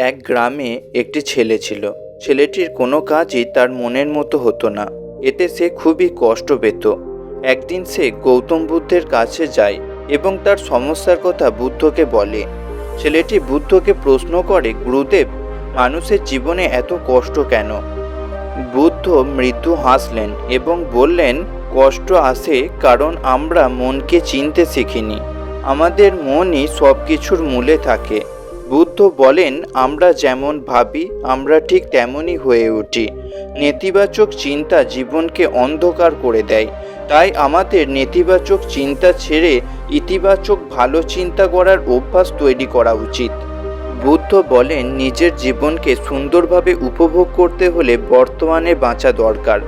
এক গ্রামে একটি ছেলে ছিল। ছেলেটির কোনো কাজই তার মনের মতো হতো না। এতে সে খুবই কষ্ট পেত। একদিন সে গৌতম বুদ্ধের কাছে যায় এবং তার সমস্যার কথা বুদ্ধকে বলে। ছেলেটি বুদ্ধকে প্রশ্ন করে, গুরুদেব, মানুষের জীবনে এত কষ্ট কেন? বুদ্ধ মৃদু হাসলেন এবং বললেন, কষ্ট আসে কারণ আমরা মনকে চিনতে শিখিনি। আমাদের মনই সব কিছুর মূলে থাকে। বুদ্ধ বলেন, আমরা যেমন ভাবি, আমরা ঠিক তেমনই হয়ে উঠি। নেতিবাচক চিন্তা জীবনকে অন্ধকার করে দেয়। তাই আমাদের নেতিবাচক চিন্তা ছেড়ে ইতিবাচক ভালো চিন্তা করার অভ্যাস তৈরি করা উচিত। বুদ্ধ বলেন, নিজের জীবনকে সুন্দরভাবে উপভোগ করতে হলে বর্তমানে বাঁচা দরকার।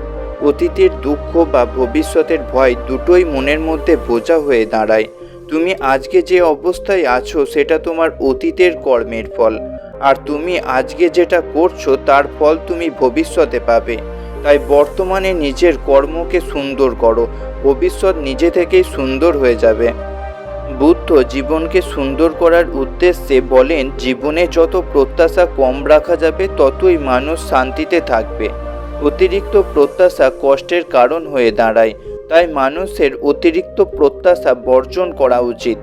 অতীতের দুঃখ বা ভবিষ্যতের ভয় দুটোই মনের মধ্যে বোঝা হয়ে দাঁড়ায়। তুমি আজকে যে অবস্থায় আছো, সেটা তোমার অতীতের কর্মের ফল। আর তুমি আজকে যেটা করছ, তার ফল তুমি ভবিষ্যতে পাবে। তাই বর্তমানে নিজের কর্মকে সুন্দর করো। ভবিষ্যৎ নিজে থেকেই সুন্দর হয়ে যাবে। বুদ্ধ জীবনকে সুন্দর করার উদ্দেশ্যে বলেন, জীবনে যত প্রত্যাশা কম রাখা যাবে, ততই মানুষ শান্তিতে থাকবে। অতিরিক্ত প্রত্যাশা কষ্টের কারণ হয়ে দাঁড়ায়। তাই মানুষের অতিরিক্ত প্রত্যাশা বর্জন করা উচিত।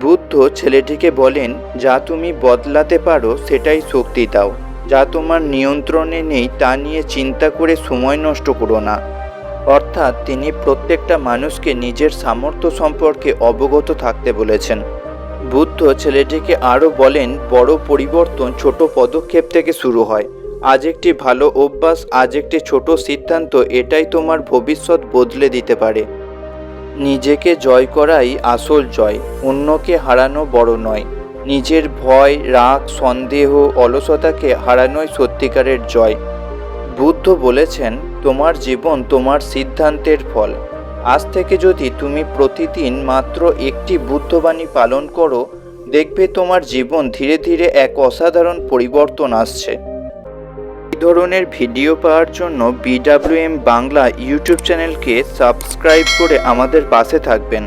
বুদ্ধ ছেলেটিকে বলেন, যা তুমি বদলাতে পারো, সেটাই শক্তি দাও। যা তোমার নিয়ন্ত্রণে নেই, তা নিয়ে চিন্তা করে সময় নষ্ট করো না। অর্থাৎ তিনি প্রত্যেকটা মানুষকে নিজের সামর্থ্য সম্পর্কে অবগত থাকতে বলেছেন। বুদ্ধ ছেলেটিকে আরও বলেন, বড় পরিবর্তন ছোট পদক্ষেপ থেকে শুরু হয়। আজ একটি ভালো অভ্যাস, আজ একটি ছোট সিদ্ধান্ত, এটাই তোমার ভবিষ্যৎ বদলে দিতে পারে। নিজেকে জয় করাই আসল জয়, অন্যকে হারানো বড় নয়। নিজের ভয়, রাগ, সন্দেহ, অলসতাকে হারানোই সত্যিকারের জয়। বুদ্ধ বলেছেন, তোমার জীবন তোমার সিদ্ধান্তের ফল। আজ থেকে যদি তুমি প্রতিদিন মাত্র একটি বুদ্ধবাণী পালন করো, দেখবে তোমার জীবন ধীরে ধীরে এক অসাধারণ পরিবর্তন আসছে। ধরনের ভিডিও পাওয়ার জন্য বিডাব্লিউএম বাংলা ইউটিউব চ্যানেলকে সাবস্ক্রাইব করে আমাদের পাশে থাকবেন।